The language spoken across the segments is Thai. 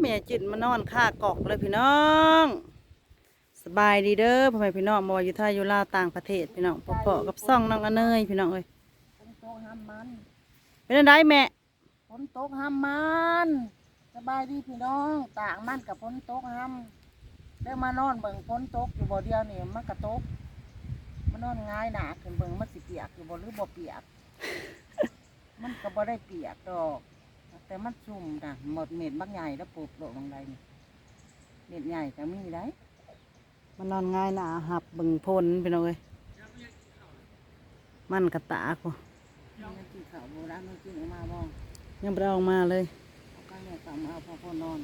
แม่จิตมานอนค่ากอกเลยพี่น้อง สบายดีเด้อพ่อแม่พี่น้องบ่ว่าอยู่ไทยอยู่ลาวต่างประเทศพี่น้องพ่อๆกับซ่องน้องอเนยพี่น้องเอ้ยฝนตกห้ามมันเป็นจังไดแม่ฝนตกห้ามมันสบายดีพี่น้องต่างมันกับฝนตกห้ามได้มานอนเบิ่งฝนตกอยู่บ่เดียวนี่มันก็ตกมานอนง่ายหนาขึ้นเบิ่งมันสิเปียกอยู่บ่หรือบ่เปียก มันก็บ่ได้เปียกดอก แต่มันชุ่มนะหมดเม็ดบักใหญ่แล้วปลูกโลกลงใดนี่เม็ดใหญ่ก็มีได้มันนอนง่ายหนาหับเบิ่งพลพี่น้องเอ้ยมันกระตากบ่มันกินข้าวโบราณมันกินออกมาบ่ยังบ่ได้เออกมาเลยเอาข้างเนี่ยกลับมาเอาพอพอนอน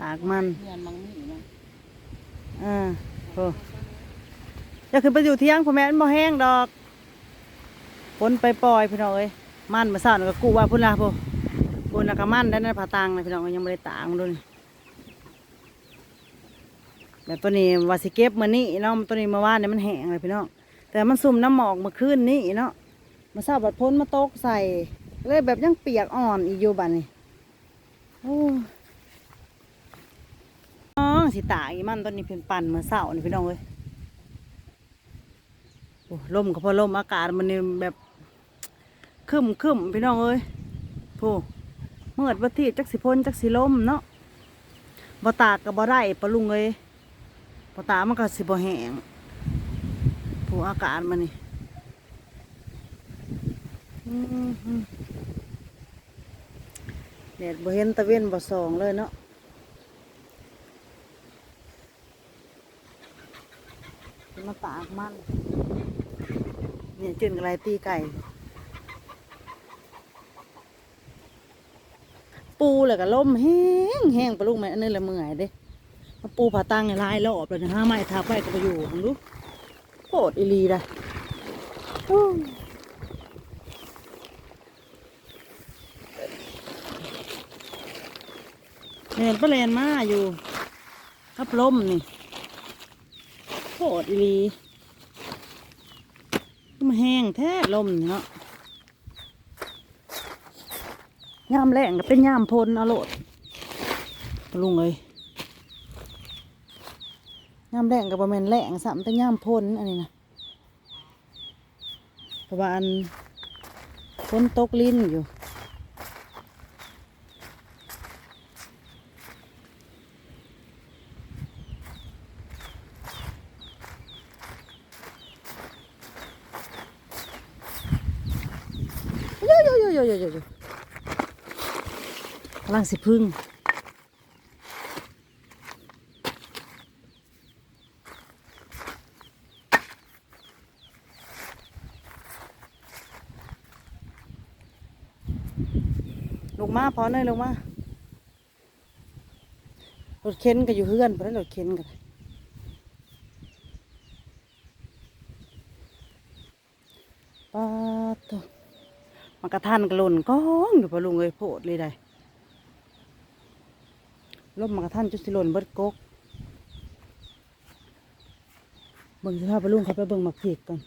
ตากมันเงียนมังมีนะอ่าโอ้อย่าขึ้นไปอยู่เที่ยงพ่อแม่มันบ่แห้งดอกฝนไปปล่อยพี่น้องเอ้ย มันมาซ่านก็กู้ว่าพุ่นละพ่อพุ่นน่ะก็มันได้ในผาตังนะพี่น้องยังบ่ได้ตากมันดูนี่แบบตัวนี้วาสิเก็บมือนี้เนาะตัวนี้เมื่านเนี่ยมันแห้งเลยพี่น้องแต่มันซุ่มน้ำหมอกมื่อคืนนี้เนาะมาทราบบัดพ้นมาตกใส่เลยแบบยังเปียกอ่อนอีกอยู่บัดนี้โอ้อ๋อสิตาอีมันตัวนี้เป็นปั่นเมื่อเช้านี่พี่น้องเอ้ยโอ้ลมก็พอลมอากาศมันนี่แบบ ครึมครึมพี่น้องเอ้ยโอ้เมื่อวันที่จักสิพ้นจักสิล้มเนาะบ่ตากก็บ่ได้ปะลุงเอ้ยบ่ตากมันก็สิบ่แห้งผู้อากาศมันนี่อืมอืมแดดบ่เห็นตะเวนบ่ส่องเลยเนาะมาตากมันเนี่ยจืนกับไรตีไก่ ปูเลยก็ล่มแห้งแห้งปลาลูกแม่อันนี้ละเมื่อยเด้มาปูผ่าตั้งในลายรอบเลยนะห้าไม้ทับไว้ก็ไปอยู่ดูโคตรอีลีได้อู้เนี่ยปลาแลนมาอยู่กับลมนี่โคตรอีลีมันแห้งแท้ลมเนาะ ยามแรงก็เป็นยามพลอโลดลุงเลยยามแรงก็ประมาณแรงสามแต่ยามพลอันนี้นะเพราะว่าอันฝนตกลิ้นอยู่โยโยโยโยโยโย โยกำลังสิพึ่งลงมาพอหน่อยลงมารถเข็นก็อยู่เฮือนเพราะรถเข็นกันป้าตัวมันกระทันกระหล่นก้องอยู่ปะลุงเลยโพดเลยได้ ลมมันกระทันจุดสิหล่นเบิดกกเบิ่งสภาพปะลุงเขาไปเบิ่งหมักผีกก่อน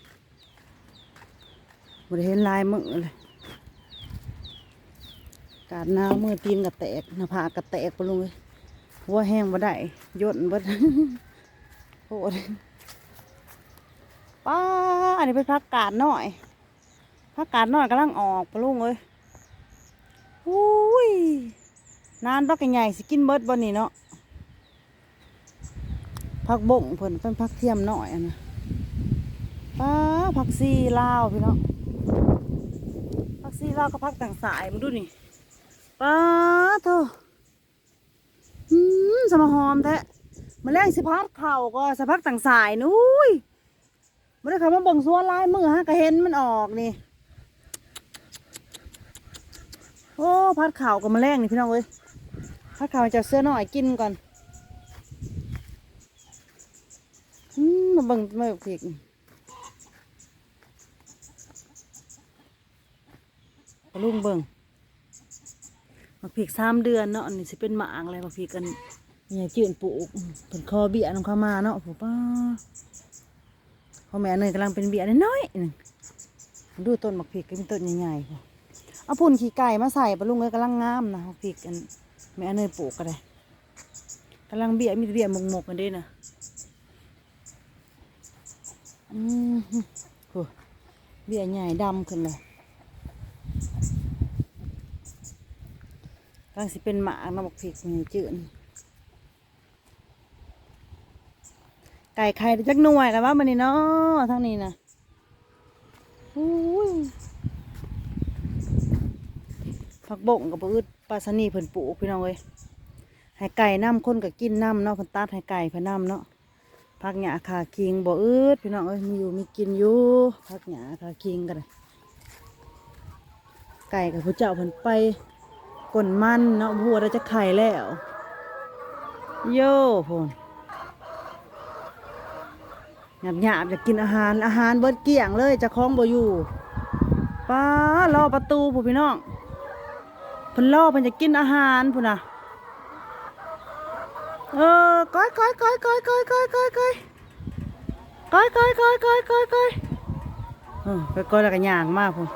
บ่ได้เห็นลายมือเลยกาดหนาวมือตีนกระแตกหน้าผากกระแตกปะลุงเลยหัวแห้งบ่ได้ย่นบิดโพดป้าอันนี้เป็นพักกาดหน่อยผักกาดหน้อยกำลังออกปะลุงเอ้ยอุ้ย นานปักใหญ่สิกินเบิดบ่นี่เนาะผักบ่งเพิ่นเป็นผักเทียมหน้อยนะป้าผักซีลาวพี่เนาะผักซีลาวก็ผักต่างสายมึงดูนี่ป้าโธ่อืมสมหอมแท้มาแรงสิพัดเข่าก็สะพักต่างสายนุ้ยม่ได้คำว่าบ่งสวนลายมือฮะก็เห็นมันออกนี่โอ้พัดข่ากับแมลงนี่พี่น้องเอ้ย พัดข่าวจะเสื้อหน่อยกินก่อนอืมมาเบิ่งมาเพีกนี่เอาลุงเบิ่งมาพีกสามเดือนเนาะอันนี้สิเป็นหมากอะไรมาพีกกันเนี่ยจืดปลูกเป็นคอเบี้ยน้ำข้ามาเนาะผมป้าพ่อแม่เนยกำลังเป็นเบี้ยน้อยๆดูต้นมักพีกก็เป็นต้นใหญ่ๆเอาพุ่นขี้ไก่มาใส่ปะลุงเอ้ยกำลังงามนะเอาพริกกัน แม่อันเนยปลูกก็ได้กำลังเบี้ยมีเบี้ยหมกกันด้วยนะอืมโหเบี้ยใหญ่ดำขึ้นเลยกำลังสิเป็นหมากนะบอกพริกมีจืดไก่ไข่จักหน่วยกันว่ามันนี่เนาะทั้งนี้นะอุ้ย ผักบงกับพืชปลาสนีเพิ่นปลูกพี่น้องเอ้ยให้ไก่น้ำคนก็กินน้ำเนาะเพิ่นตัดให้ไก่เพิ่นน้ำเนาะผักหญ้าขาคิงบ่อืดพี่น้องเอ้ยมีอยู่มีกินอยู่ผักหญ้าขาคิงกันไก่กับผู้เจ้าเพิ่นไปก่นมันเนาะบัวเราจะไข่แล้วโย่พ่นหยาบหยาบอยากกินอาหารอาหารเบิดเกลี้ยงเลยจะคล้องบ่อยู่ป้ารอประตูผู้พี่น้อง เพิ่นล่อเพิ่นจะกินอาหารพุ่นน่ะเออก้อยก้อยก้อยก้อยก้อยก้อยก้อยก้อยก้อยก้อยก้อยก้อยก้อยก้อยเออไปก้อยแล้วก็ย่างมาพุ่น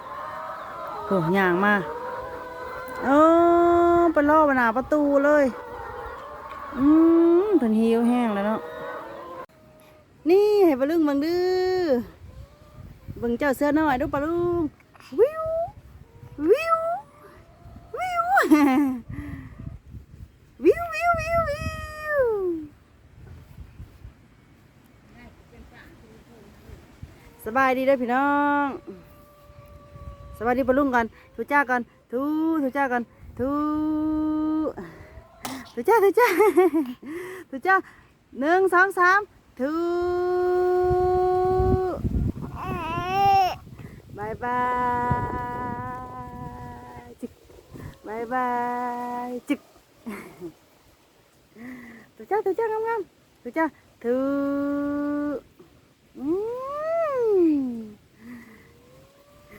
พุ่นย่างมาเออไปล่อไปหน้าประตูเลยอืมเพิ่นหิวแห้งแล้วเนาะนี่ให้ปลาลุงเบังดื้อเบิ่งเจ้าเสื้อน้อยดูปลาลุงวิววิว วิววิววิววิวสบายดีเด้อพี่น้อง สบายดีปะลุงกันทุจ้ากันทุทุจ้ากันทุทุจ้าทุจ้าทุจ้าหนึ่งสองสามทุบายบาย บายบายจึกตัวเจ้าตัวเจ้างามๆตัวเจ้าถืออืม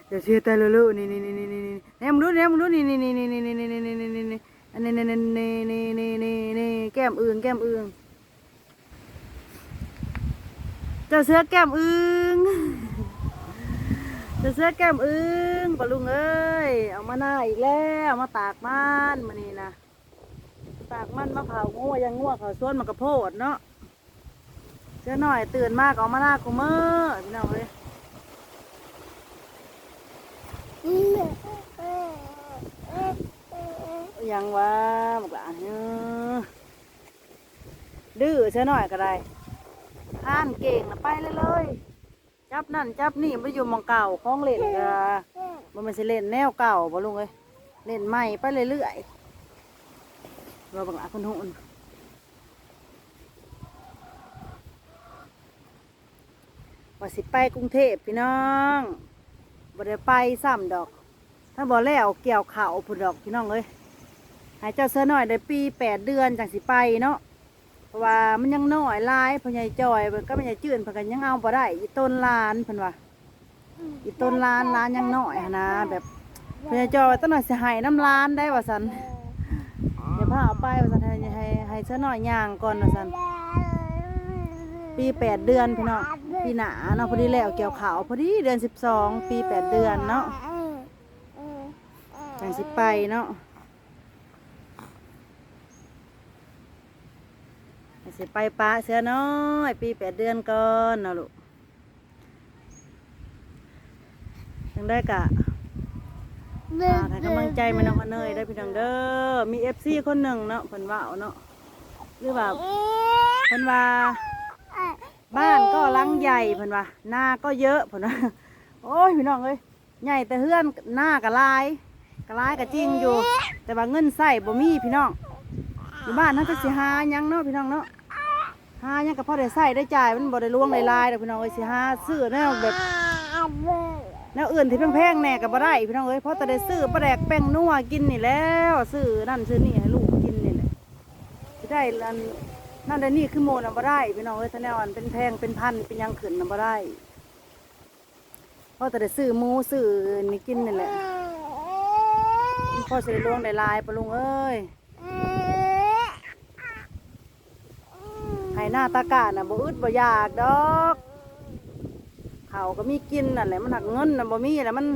เดี๋ยวเชื่อตาลูๆนี่นี่นี่นี่นี่นี่แน จ้าเสือแก้มอื่นจะเสื้อแก้มอึ้งปะลุงเอ้ย เอามาหน้าอีกแล้วมาตากมันมานี่นะตากมันมะพร้าวงัวยังงัวเขาส้วนมันกระโพดเนาะเสื้อหน่อยตื่นมากเอามาหน้ากูเมื่อพี่น้องเลยยังวะบอกหลานเนาะดื้อเสื้อหน่อยก็ได้อ่านเก่งนะไปเลยเลย จับนั่นจับนี่ไปอยู่หมองเก่าของเล่นก็มันไม่ใช่เล่นแนวเก่าบ่ลุงเอ้ยเล่นใหม่ไปเรื่อยๆเราบังอาคนหุ่นว่าสิไปกรุงเทพพี่น้องบ่ได้ไปซ้ำดอก ถ้าบ่แล้วเกี่ยวข่าวพุ่นดอกพี่น้องเอ้ยให้เจ้าเสื้อหน่อยได้ปีแปดเดือนจังสิไปเนาะ ราะว่ามันยังน้อยหลายพ่อใหญ่จอยเพิ่นก็พ่อใหญ่จืดเพิ่นก็ยังเอาบ่ได้อีต้นลานเพิ่นว่าอีต้นลานลานยังน้อยหั้นนะแบบพ่อใหญ่จอยว่าต้นน่ะสิให้น้ำลานได้ว่าซั่นเดี๋ยวพาเอาไปว่าซั่นให้ให้ให้ซะหน่อยย่างก่อนว่าซั่นปีแปดเดือนพี่น้องปีหน้าเนาะพอดีแล้วเกี่ยวขาวพอดีเดือนสิบสองปีแปดเดือนเนาะจังสิไปเนาะ สิไปปลาเสือน้อยปีแปดเดือนก่อนเนาะลูกยังได้กะฝากให้กำลังใจแม่น้องอเนยได้พี่น้องเด้อ มีเอฟซีคนหนึ่งเนาะเพิ่นว่าเนาะหรือว่าเพิ่นว่าบ้านก็ลังใหญ่เพิ่นว่าหน้าก็เยอะเพิ่นว่าโอ้ยพี่น้องเอ้ยใหญ่แต่เฮือนหน้ากะลายกะลายกะจริงอยู่ แต่ว่าเงินใส่บ่มีพี่น้องอยู่บ้านนั่นก็สิหายังเนาะพี่น้องเนาะ หายังกับพ่อได้ใส่ได้จ่ายมันบ่ได้ล่วงลายๆดอกพี่น้องเอ้ยสิหาซื้อแนวแบบแนวอื่นที่แพงๆแน่ก็บ่ได้พี่น้องเอ้ยเพราะแต่ได้ซื้อปลาแดกแป้งนัวกินนี่แล้วซื้อนั่นซื้อนี่ให้ลูกกินนี่แหละสิได้อันนั่นได้นี่คือโมน่ะบ่ได้พี่น้องเอ้ยถ้าแนวอันเป็นแพงเป็นพันเป็นยังขึ้นน่ะบ่ได้พราะแต่ได้ซื้อหมูซื้อนี่กินนี่แหละพ่อสิได้ล่วงได้ลายปะลุงเอ้ย ให้หน้าตากาน่ะบ่อึดบ่อยากดอกเขาก็มีกินนั่นแหละมันหักเงินน่ะบ่มีแหละมัน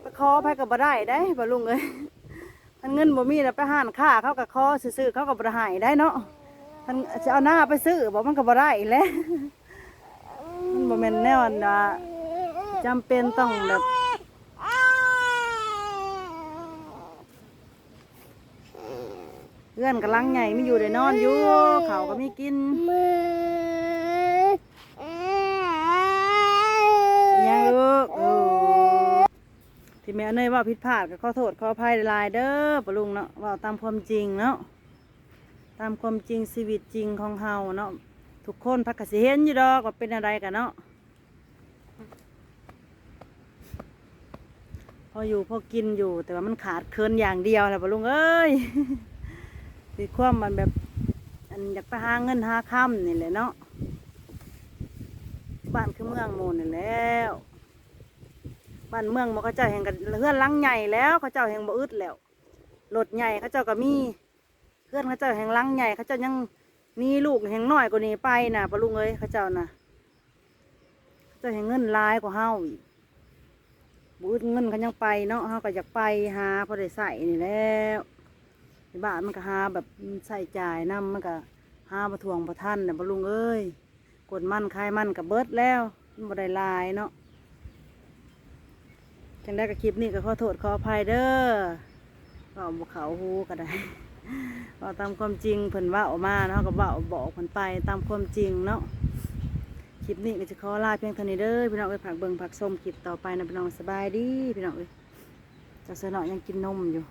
ไปขอไปก็บ่ได้ได้บ่ลุงเอ้ยมันเงินบ่มีแล้วไปห้านค้าเขาก็ขอซื้อเขาก็บ่ได้ได้เนาะมันจะเอาหน้าไปซื้อบ่มันก็บ่ได้แล้วมันบ่แม่นแนวอันว่าจำเป็นต้องแบบเพื่อนกำลังใหญ่ไม่อยู่ได้นอนอยู่เขาก็มีกินยังลูกโอ้ที่แม่เนยว่าผิดพลาดก็ขอโทษขออภัยลายเด้อปะลุงเนาะว่าตามความจริงเนาะตามความจริงชีวิตจริงของเฮาเนาะทุกคนพักกสิเห็นอยู่ดอกว่าเป็นอะไรกันเนาะพออยู่พอกินอยู่แต่ว่ามันขาดเคินอย่างเดียวแหละปะลุงเอ้ย คือความมันแบบ อันอยากไปหาเงินหาคำนี่แหละเนาะบ้านคือเมืองโมนนี่แล้วบ้านเมืองมันเขาเจ้าแห่งกันเฮือนลังใหญ่แล้วเขาเจ้าแห่งบ่อึดแล้วรถใหญ่เขาเจ้าก็มีเฮือนเขาเจ้าแห่งลังใหญ่เขาเจ้ายังมีลูกแห่งน้อยกว่านี้ไปนะปะลุงเอ้ยเขาเจ้านะเขาเจ้าแห่งเงินลายกว่าเฮาอีกบ่อึดเงินเขายังไปเนาะเฮาก็อยากไปหาพอได้ใส่นี่แล้ว บ้านมันก็หาแบบใส่จ่ายนํมันก็หาบ่ทวงบ่ทันน่ะปะลุงเอ้ยกดมันคลายมันกับเบิดแล้วบ่ได้ลายเนาะจังได้กับคลิปนี้ก็ขอโทษขออภัยเด้อก็บ่เขาฮูก็ได้ก็ตามความจริงเพิ่นว่าออกมาเนาะก็เว่าบอกเพิ่นไปตามความจริงเนาะคลิปนี้ก็จะขอลาเพียงเท่านี้เด้อพี่น้องเอ้ยผักเบิงผักส้มคลิปต่อไปนะพี่น้องสบายดีพี่น้องเอ้ยจ้าเสือหน่อยยังกินนมอยู่